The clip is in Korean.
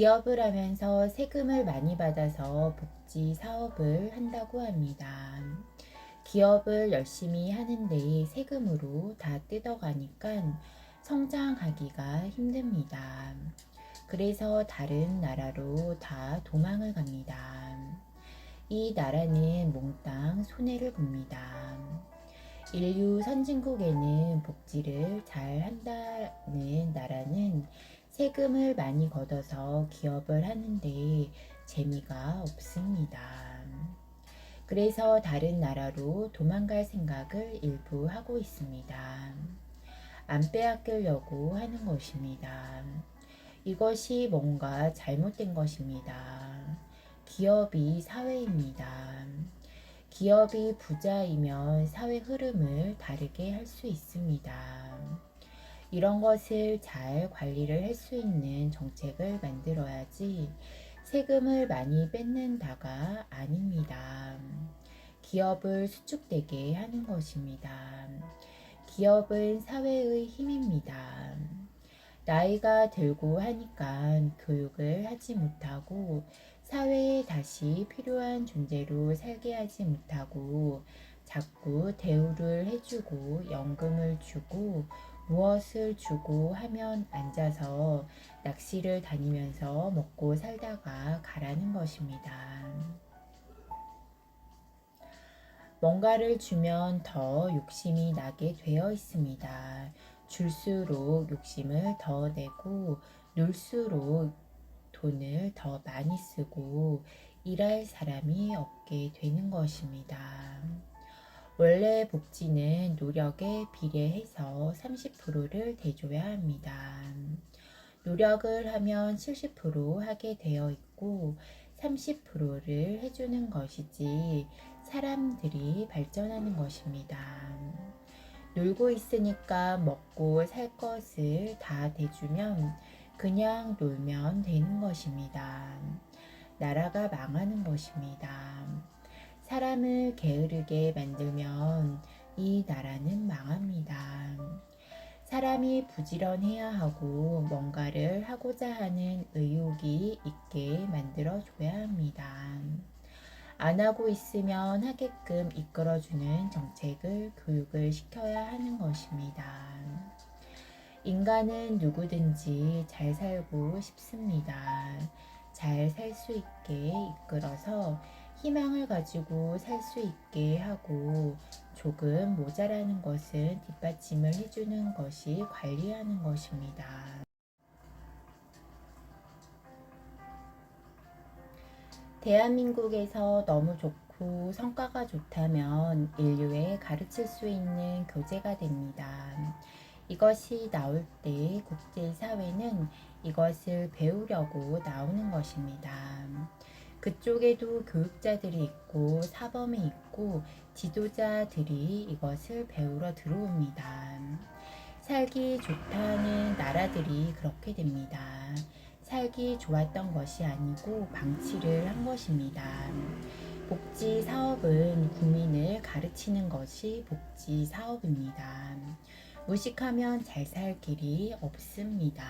기업을 하면서 세금을 많이 받아서 복지 사업을 한다고 합니다. 기업을 열심히 하는데 세금으로 다 뜯어가니까 성장하기가 힘듭니다. 그래서 다른 나라로 다 도망을 갑니다. 이 나라는 몽땅 손해를 봅니다. 인류 선진국에는 복지를 잘 한다는 나라는 세금을 많이 걷어서 기업을 하는데 재미가 없습니다. 그래서 다른 나라로 도망갈 생각을 일부 하고 있습니다. 안 빼앗기려고 하는 것입니다. 이것이 뭔가 잘못된 것입니다. 기업이 사회입니다. 기업이 부자이면 사회 흐름을 다르게 할 수 있습니다. 이런 것을 잘 관리를 할 수 있는 정책을 만들어야지 세금을 많이 뺏는다가 아닙니다. 기업을 수축되게 하는 것입니다. 기업은 사회의 힘입니다. 나이가 들고 하니까 교육을 하지 못하고 사회에 다시 필요한 존재로 살게 하지 못하고 자꾸 대우를 해주고 연금을 주고 무엇을 주고 하면 앉아서 낚시를 다니면서 먹고 살다가 가라는 것입니다. 뭔가를 주면 더 욕심이 나게 되어 있습니다. 줄수록 욕심을 더 내고 놀수록 돈을 더 많이 쓰고 일할 사람이 없게 되는 것입니다. 원래 복지는 노력에 비례해서 30%를 대줘야 합니다. 노력을 하면 70% 하게 되어 있고 30%를 해주는 것이지 사람들이 발전하는 것입니다. 놀고 있으니까 먹고 살 것을 다 대주면 그냥 놀면 되는 것입니다. 나라가 망하는 것입니다. 사람을 게으르게 만들면 이 나라는 망합니다. 사람이 부지런해야 하고 뭔가를 하고자 하는 의욕이 있게 만들어 줘야 합니다. 안 하고 있으면 하게끔 이끌어주는 정책을 교육을 시켜야 하는 것입니다. 인간은 누구든지 잘 살고 싶습니다. 잘 살 수 있게 이끌어서 희망을 가지고 살 수 있게 하고 조금 모자라는 것은 뒷받침을 해주는 것이 관리하는 것입니다. 대한민국에서 너무 좋고 성과가 좋다면 인류에 가르칠 수 있는 교재가 됩니다. 이것이 나올 때 국제사회는 이것을 배우려고 나오는 것입니다. 그쪽에도 교육자들이 있고 사범이 있고 지도자들이 이것을 배우러 들어옵니다. 살기 좋다는 나라들이 그렇게 됩니다. 살기 좋았던 것이 아니고 방치를 한 것입니다. 복지 사업은 국민을 가르치는 것이 복지 사업입니다. 무식하면 잘 살 길이 없습니다.